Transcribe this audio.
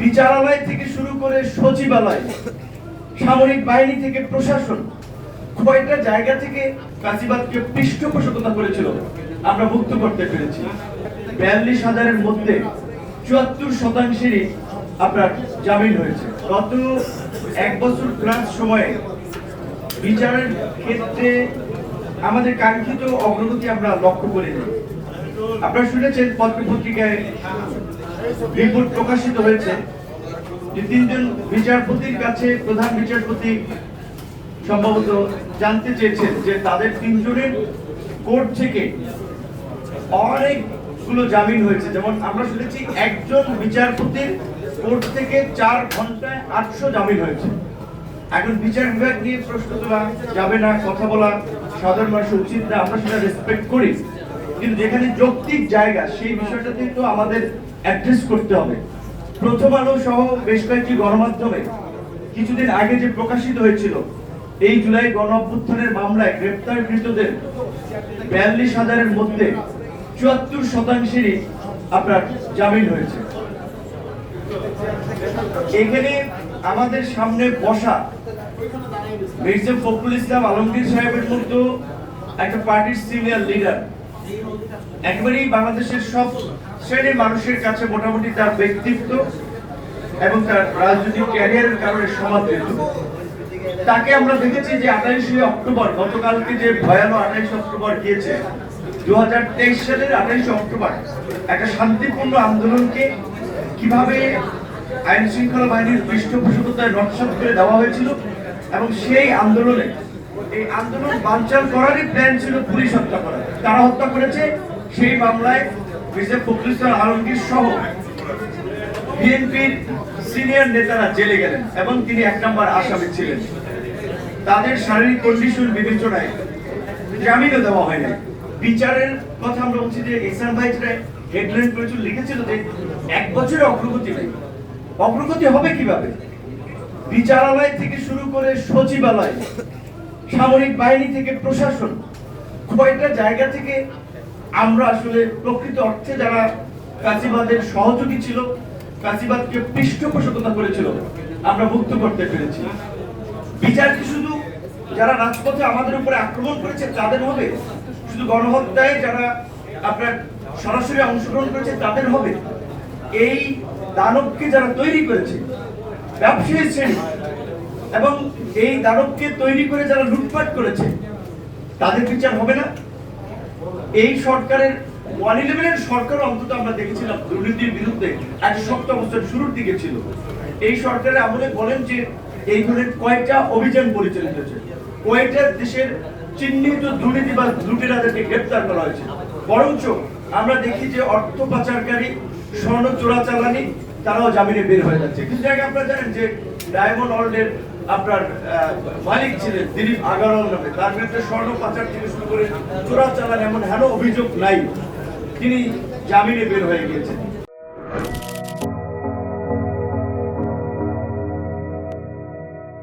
বিচারালয় থেকে শুরু করে সচিবালয়, সামরিক বাহিনী থেকে প্রশাসন, কয়টা জায়গা থেকে কাশিবাদকে পৃষ্ঠপোষকতা করেছিল, আমরা মুক্ত করতে পেরেছি। বিয়াল্লিশ হাজারের মধ্যে চুয়াত্তর শতাংশেরই আপনার জামিন হয়েছে। গত এক বছর প্লাস সময়ে বিচারের ক্ষেত্রে আমাদের কাঙ্ক্ষিত অগ্রগতি আমরা লক্ষ্য করিনি। আপনারা শুনেছেন পত্র পত্রিকায় রিপোর্ট প্রকাশিত হয়েছে যে তিনজন বিচারপতির কাছে প্রধান বিচারপতি সম্ভবত জানতে চেয়েছেন যে তাদের তিনজনের কোর্ট থেকে অনেকগুলো জামিন হয়েছে। যেমন আমরা শুনেছি একজন বিচারপতির কোর্ট থেকে চার ঘন্টায় আটশো জামিন হয়েছে। এখন বিচার বিভাগ নিয়ে প্রশ্ন তোলা যাবে না, কথা বলা সাধারণ মানুষের উচিত না। আমরা সেটা রেসপেক্ট করি। কিন্তু যেখানে যৌক্তিক জায়গা, সেই বিষয়টাতে তো আমাদের অ্যাড্রেস করতে হবে। প্রথম আলো সহ বেশ কয়েকটি গণমাধ্যমে কিছুদিন আগে যে প্রকাশিত হয়েছিল, এই জুলাই গণ অভ্যুত্থানের মামলায় গ্রেপ্তারকৃতদের বিয়াল্লিশ হাজারের মধ্যে চুয়াত্তর শতাংশেরই আপনার জামিন হয়েছে। এখানে আমাদের সামনে বসা মির্জা ফখরুল ইসলাম আলমগীর সাহেবের মতো একটা পার্টির সিনিয়র লিডার একেবারেই বাংলাদেশের সব শ্রেণির মানুষের কাছে মোটামুটি তার ব্যক্তিত্ব এবং তার রাজনৈতিক ক্যারিয়ারের কারণে সমাদৃত। তাকে আমরা দেখেছি যে আঠাইশে অক্টোবর, গতকালকে যে ভয়ানক আঠাইশে অক্টোবর গিয়েছে দু হাজার তেইশ সালের আঠাইশে অক্টোবর, একটা শান্তিপূর্ণ আন্দোলনকে কীভাবে আইন শৃঙ্খলা বাহিনীর পৃষ্ঠপোষকতায় নকশাত করে দেওয়া হয়েছিল এবং সেই আন্দোলনে এই আন্দোলন বানচাল করারই প্ল্যান ছিল পুলিশ হত্যা করা। তারা হত্যা করেছে? সেই মামলায় মির্জা ফখরুল আলমগীর সহ বিএনপির সিনিয়র নেতারা জেলে গেলেন এবং তিনি এক নম্বর আসামি ছিলেন। তাদের শারীরিক কন্ডিশন বিবেচনায় জামিনও দেওয়া হয় না বিচারের কথা আমরা বলছি যে এসান ভাই যেটা হেডলাইন করেছিল, লিখেছিল যে এক বছরে অগ্রগতি নেই। অগ্রগতি হবে কীভাবে? বিচারালয় থেকে শুরু করে সচিবালয় সামরিক বাহিনী থেকে প্রশাসন কয়টা জায়গা থেকে আমরা আসলে প্রকৃত অর্থে যারা কাশিবাদের সহযোগী ছিল কাশিবাদকে পৃষ্ঠপোষকতা করেছিল, আমরা মুক্ত করতে পেরেছি। বিচার কি শুধু যারা রাজপথে আমাদের উপরে আক্রমণ করেছে তাদের হবে, শুধু গণহত্যায় যারা আপনার সরাসরি অংশগ্রহণ করেছে তাদের হবে। এই দানবকে যারা তৈরি করেছে, ব্যবসায়ী শ্রেণি এবং এই দানবকে তৈরি করে যারা লুটপাট করেছে, তাদের বিচার হবে না। এই সরকারের ওয়ান ইলেভেনের সরকার অন্তত আমরা দেখেছিলাম দুর্নীতির বিরুদ্ধে এক শক্ত অবস্থান শুরুর দিকে ছিল। এই সরকারের আমলে বলেন যে এই ধরনের কয়েকটা অভিযান পরিচালিত হয়েছে। কয়েকটা দেশের চিহ্নিত দুর্নীতি বা লুটেরাদেরকে গ্রেপ্তার করা হয়েছে। বরঞ্চ আমরা দেখি যে অর্থ পাচারকারী, স্বর্ণ চোরাচালানি, তারাও জামিনে বের হয়ে যাচ্ছে। কিন্তু আপনারা জানেন যে ডায়মন্ড ওয়ার্ল্ডের আপনার মালিক ছিলেন দিলীপ আগারওয়াল নামে। তার বিরুদ্ধে স্বর্ণ পাচার থেকে শুরু করে চোরা চালান এমন হেন অভিযোগ নাই। তিনি জামিনে বের হয়ে গিয়েছেন।